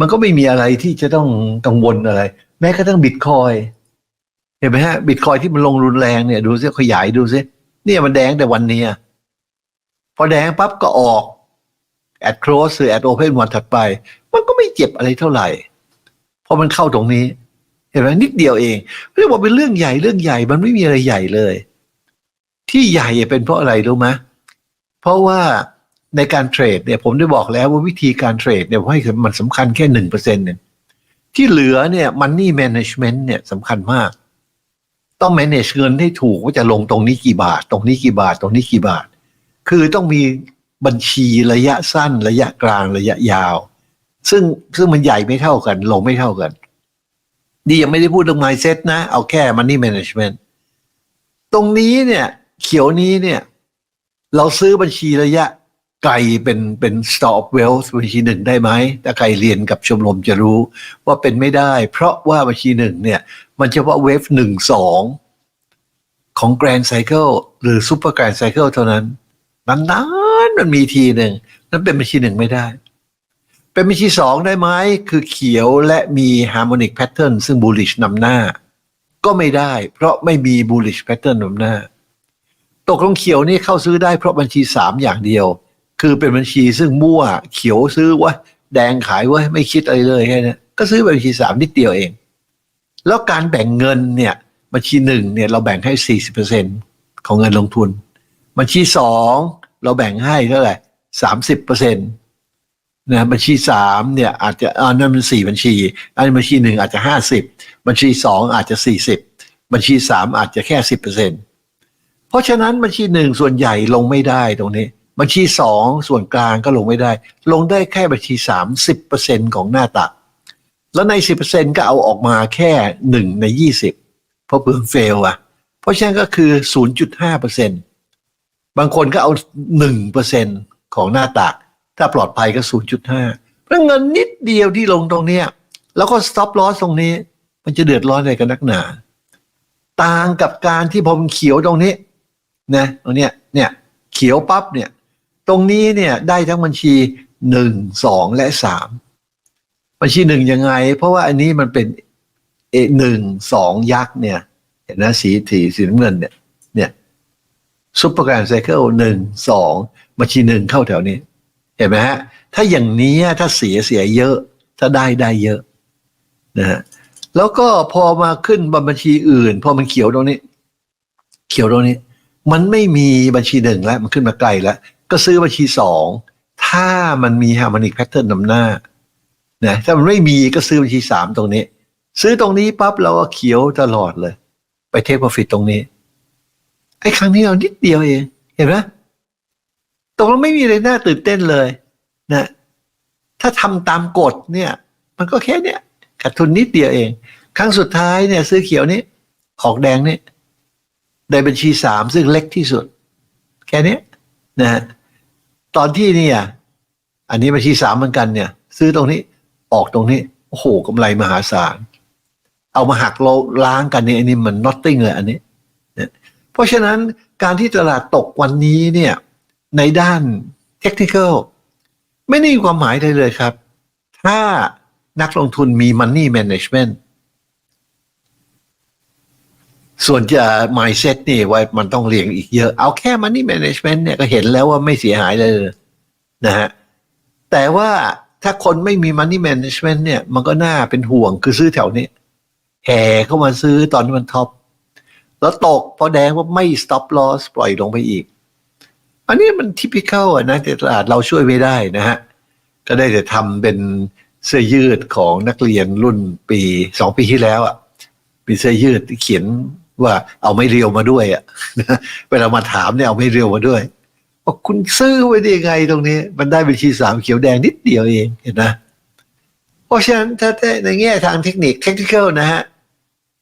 มันก็ไม่มีอะไรที่จะต้องกังวลอะไร แม้กระทั่งบิตคอยเห็นไหมฮะบิตคอยที่มันลงรุนแรงเนี่ยดูซิขยายดูซิเนี่ยมันแดงแต่วันนี้พอแดงปั๊บก็ออกแอด close หรือแอด open วันถัดไป มันก็ไม่เจ็บอะไรเท่าไหร่ เพราะมันเข้าตรงนี้ เห็นไหมนิดเดียวเองไม่ได้บอกเป็นเรื่องใหญ่เรื่องใหญ่มันไม่มีอะไรใหญ่เลย ที่ใหญ่เป็นเพราะอะไรรู้ไหมเพราะว่า ในการเทรดเนี่ยผมได้บอกแล้วว่าวิธีการเทรดเนี่ยผมให้มันสำคัญแค่หนึ่งเปอร์เซ็นเนี่ยที่เหลือเนี่ย money management เนี่ยสำคัญมาก ต้อง manage เงินให้ถูกว่าจะลงตรงนี้กี่บาท ตรงนี้กี่บาท ตรงนี้กี่บาท คือต้องมีบัญชีระยะสั้น ระยะกลางระยะยาว ซึ่งซึ่งมันใหญ่ไม่เท่ากัน ลงไม่เท่ากันดียังไม่ได้พูดเรื่อง mindset นะ เอาแค่ money management ตรงนี้เนี่ย เขียวนี้เนี่ย เราซื้อบัญชีระยะ ไกลเป็นเป็น store of wealth บัญชีหนึ่งได้ไหมถ้าใครเรียนกับชมรมจะรู้ว่าเป็นไม่ได้ เพราะว่าบัญชีหนึ่งเนี่ยมันเฉพาะเวฟหนึ่งสองของ Grand Cycle หรือ Super Grand Cycle เท่านั้นนานๆมันมีทีหนึ่งนั้นเป็นบัญชีหนึ่งไม่ได้ เป็นบัญชีสองได้ไหมคือเขียวและมี Harmonic Pattern ซึ่ง bullish นำหน้า ก็ไม่ได้ เพราะไม่มี bullish pattern นำหน้า ตกลงเขียวนี่เข้าซื้อได้เพราะบัญชีสามอย่างเดียว คือเป็นบัญชีซึ่งมั่วเขียวซื้อว่าแดงขายว่าไม่คิดอะไรเลยแค่นี้ก็ซื้อบัญชีสามนิดเดียวเอง แล้วการแบ่งเงินเนี่ยบัญชีหนึ่งเนี่ยเราแบ่งให้สี่สิบเปอร์เซ็นของเงินลงทุน บัญชีสองเราแบ่งให้เท่าไหร่สามสิบเปอร์เซ็นต์นะบัญชีสามเนี่ยอาจจะอ่านั่นมันสี่บัญชี อันนบัญชีหนึ่งอาจจะห้าสิบบัญชีสองอาจจะสี่สิบบัญชีสามอาจจะแค่สิบเปอร์เซ็นเพราะฉะนั้นบัญชีหนึ่งส่วนใหญ่ลงไม่ได้ตรงนี้ บัญชีสองส่วนกลางก็ลงไม่ได้ ลงได้แค่บัญชีสามสิบเปอร์เซ็นของหน้าตัก แล้วในสิบเปอร์เซ็นก็เอาออกมาแค่หนึ่งในยี่สิบเพราะเพิ่งเฟลอะเพราะฉะนั้นก็คือศูนย์จุดห้าเปอร์เซ็นบางคนก็เอาหนึ่งเปอร์เซ็นของหน้าตัก ถ้าปลอดภัยก็ศูนย์จุดห้าเพราะเงินนิดเดียวที่ลงตรงเนี้ยแล้วก็ stop loss ตรงนี้ มันจะเดือดร้อนอะไรกันนักหนา ต่างกับการที่ผมเขียวตรงนี้นะตรงเนี้ยเนี่ยเขียวปั๊บเนี่ย ตรงนี้เนี่ยได้ทั้งบัญชีหนึ่งสองและสามบัญชีหนึ่งยังไง เพราะว่าอันนี้มันเป็นเอหนึ่งสองยักษ์เนี่ย เห็นนะสีถีสีน้ำเงินเนี่ยเนี่ยซุปเปอร์การไซเคิลหนึ่งสองบัญชีหนึ่งเข้าแถวนี้ เห็นไหมฮะ ถ้าอย่างนี้ถ้าเสียเสียเยอะ ถ้าได้ได้เยอะนะฮะแล้วก็พอมาขึ้นบัญชีอื่น พอมันเขียวตรงนี้ เขียวตรงนี้ มันไม่มีบัญชีหนึ่งแล้ว มันขึ้นมาไกลแล้ว ก็ซื้อบัญชีสองถ้ามันมี harmonic pattern นำหน้านะถ้ามันไม่มีก็ซื้อบัญชีสามตรงนี้ ซื้อตรงนี้ปั๊บเราก็เขียวตลอดเลย ไปเทคโปรฟิตตรงนี้ไอ้ครั้งนี้เรานิดเดียวเอง เห็นไหมตกลงไม่มีอะไรน่าตื่นเต้นเลยนะถ้าทำตามกฎเนี่ย มันก็แค่เนี้ยขาดทุนนิดเดียวเอง ครั้งสุดท้ายเนี่ยซื้อเขียวนี้ออกแดงนี่ได้บัญชีสามซึ่งเล็กที่สุด แค่นี้นะฮะ ตอนที่เนี่ย อันนี้บัญชีสามเหมือนกันเนี่ย ซื้อตรงนี้ออกตรงนี้โอ้โหกำไรมหาศาล เอามาหักเราล้างกันเนี่ยอันนี้มัน nothing เลยอันนี้เพราะฉะนั้นการที่ตลาดตกวันนี้เนี่ยในด้านเทคนิคไม่ได้มีความหมายใดเลยครับ ถ้านักลงทุนมี money management ส่วนจะ mindset นี่ว่ามันต้องเรียงอีกเยอะ เอาแค่ money management เนี่ยก็เห็นแล้วว่าไม่เสียหายเลยนะฮะแต่ว่าถ้าคนไม่มี money management เนี่ย มันก็น่าเป็นห่วงคือซื้อแถวนี้แห่เข้ามาซื้อตอนที่มันท็อปแล้วตกพอแดงว่าไม่ stop loss ปล่อยลงไปอีก อันนี้มัน typical อะนะแต่ตลาดเราช่วยไม่ได้นะฮะ ก็ได้แต่ทำเป็นเสื้อยืดของนักเรียนรุ่นปีสองปีที่แล้วอะเป็นเสื้อยืดที่เขียน ว่าเอาไม่เรียวมาด้วยอะเวลามาถามเนี่ยเอาไม่เรียวมาด้วยว่าคุณซื้อไว้ได้ยังไงตรงนี้ มันได้บัญชีสามเขียวแดงนิดเดียวเองเห็นนะเพราะฉะนั้นถ้าในแง่ทางเทคนิคเทคนิคนะฮะ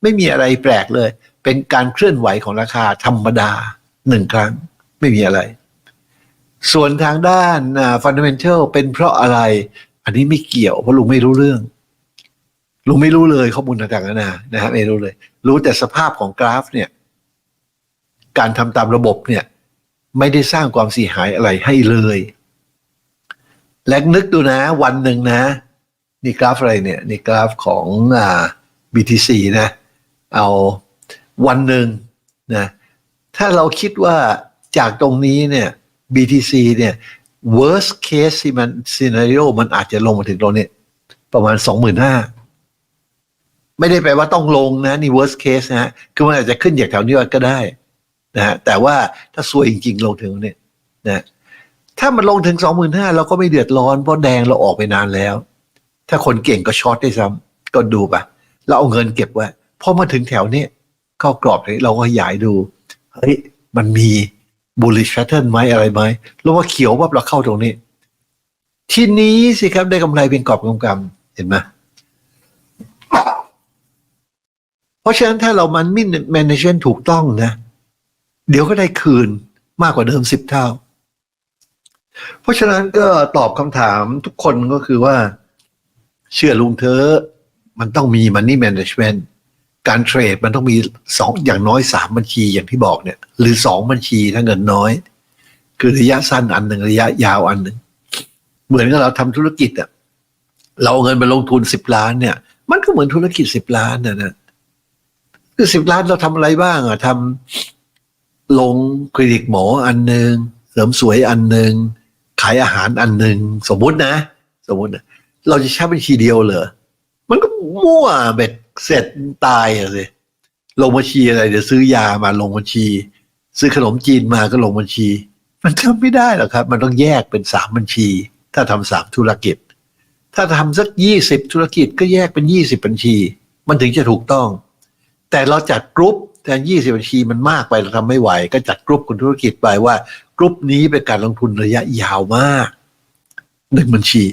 ไม่มีอะไรแปลกเลย เป็นการเคลื่อนไหวของราคาธรรมดาหนึ่งครั้ง ไม่มีอะไร ส่วนทางด้านฟันเดเมนทัลเป็นเพราะอะไร อันนี้ไม่เกี่ยวเพราะลุงไม่รู้เรื่อง ลุงไม่รู้เลยข้อมูลต่างๆนานานะฮะไม่รู้เลย รู้แต่สภาพของกราฟเนี่ย การทำตามระบบเนี่ย ไม่ได้สร้างความเสียหายอะไรให้เลย และนึกดูนะ วันหนึ่งนะ นี่กราฟอะไรเนี่ย นี่กราฟของอ่า BTC นะ เอาวันหนึ่งนะถ้าเราคิดว่าจากตรงนี้เนี่ย BTC เนี่ย worst case scenario มันอาจจะลงมาถึงตรงนี้ ประมาณสองหมื่นห้า ไม่ได้แปลว่าต้องลงนะนี่ worst case นะฮะคือมันอาจจะขึ้นจากแถวนี้ก็ได้นะฮะแต่ว่าถ้าซวยจริง ๆ ลงถึงตรงนี้นะถ้ามันลงถึงสองหมื่นห้าเราก็ไม่เดือดร้อน เพราะแดงเราออกไปนานแล้ว ถ้าคนเก่งก็ช็อตได้ซ้ำก็ดูปะเราเอาเงินเก็บไว้พอมาถึงแถวนี้เข้ากรอบนี้เราก็ขยายดูเฮ้ยมันมี bullish pattern ไหมอะไรไหมแล้วว่าเขียวว่าเราเข้าตรงนี้ ทีนี้สิครับได้กำไรเป็นกรอบกำกำเห็นไหม เพราะฉะนั้นถ้าเรามันมิน management ถูกต้องนะ เดี๋ยวก็ได้คืนมากกว่าเดิมสิบเท่า เพราะฉะนั้นก็ตอบคำถามทุกคนก็คือว่า เชื่อลุงเธอ มันต้องมี money management การเทรดมันต้องมีสองอย่างน้อยสามบัญชีอย่างที่บอกเนี่ย หรือสองบัญชีถ้าเงินน้อย คือระยะสั้นอันหนึ่งระยะยาวอันหนึ่งเหมือนกับเราทำธุรกิจอะเราเอาเงินไปลงทุนสิบล้านเนี่ย มันก็เหมือนธุรกิจสิบล้านนะนะ คือสิบล้านเราทำอะไรบ้างอะทำลงคลินิกหมออันหนึ่งเสริมสวยอันหนึ่งขายอาหารอันหนึ่งสมมุตินะ สมมุตินะเราจะใช้บัญชีเดียวเหรอมันก็มั่วเบ็ดเสร็จตายอะสิลงบัญชีอะไรเดี๋ยวซื้อยามาลงบัญชี ซื้อขนมจีนมาก็ลงบัญชี มันทำไม่ได้หรอกครับ มันต้องแยกเป็นสามบัญชี ถ้าทำสามธุรกิจ ถ้าทำสักยี่สิบธุรกิจก็แยกเป็นยี่สิบบัญชี มันถึงจะถูกต้อง แต่เราจัดกรุ๊ปแต่ยี่สิบบัญชีมันมากไปเราทำไม่ไหว ก็จัดกรุ๊ปคุณธุรกิจไปว่ากรุ๊ปนี้เป็นการลงทุนระยะยาวมากหนึ่งบัญชี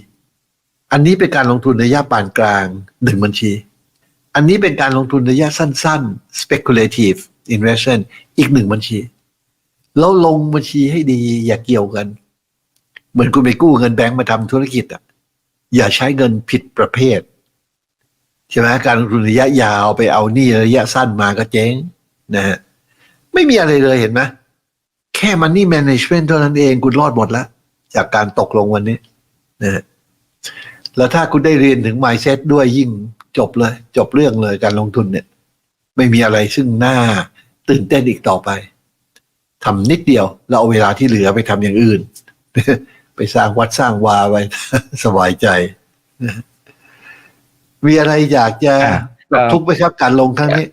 อันนี้เป็นการลงทุนระยะปานกลางหนึ่งบัญชี อันนี้เป็นการลงทุนระยะสั้น ๆ speculative investment อีกหนึ่งบัญชี แล้วลงบัญชีให้ดีอย่าเกี่ยวกัน เหมือนคุณไปกู้เงินแบงก์มาทำธุรกิจอะอย่าใช้เงินผิดประเภท ใช่ไหมการลงทุนระยะยาวไปเอาหนี้ระยะสั้นมาก็เจ๊งนะฮะไม่มีอะไรเลยเห็นไหมแค่มันนี่ management เท่านั้นเองคุณรอดหมดแล้วจากการตกลงวันนี้นะฮะแล้วถ้าคุณได้เรียนถึง mindset ด้วยยิ่งจบเลย จบเรื่องเลยการลงทุนเนี่ย ไม่มีอะไรซึ่งน่าตื่นเต้นอีกต่อไปทำนิดเดียวแล้วเอาเวลาที่เหลือไปทำอย่างอื่น ไปสร้างวัดสร้างวาไปสบายใจนะ มีอะไรอยากจะอะปรับทุกข์ไหมครับการลงครั้งนี้